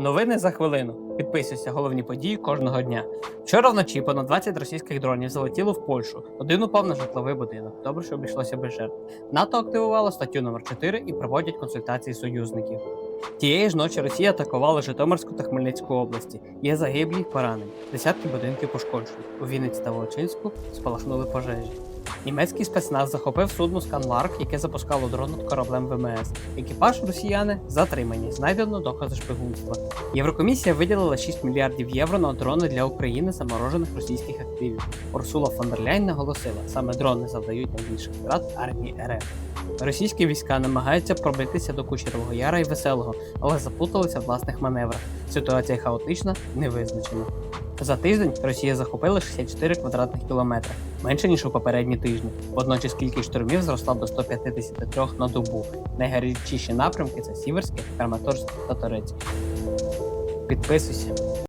Новини за хвилину. Підписуйся, головні події кожного дня. Вчора вночі понад 20 російських дронів залетіло в Польщу. Один упав на житловий будинок. Добре, що обійшлося без жертв. НАТО активувало статтю номер 4 і проводять консультації союзників. Тієї ж ночі Росія атакувала Житомирську та Хмельницьку області. Є загиблі поранені. Десятки будинків пошкоджені. У Вінниці та Волочинську спалахнули пожежі. Німецький спецназ захопив судно Сканларк, яке запускало дрон над кораблем ВМС. Екіпаж росіяни затримані, знайдено докази шпигунства. Єврокомісія виділила 6 мільярдів євро на дрони для України заморожених російських активів. Урсула фон дер Ляйн наголосила, саме дрони завдають найбільших втрат армії РФ. Російські війська намагаються пробитися до Кучерового Яра і Веселого, але заплуталися в власних маневрах. Ситуація хаотична, невизначена. За тиждень Росія захопила 64 квадратних кілометри, менше ніж у попередні тижні. Водночас кількість штурмів зросла до 153 на добу. Найгарячіші напрямки це Сіверське, Краматорськ та Торецьк. Підписуйся.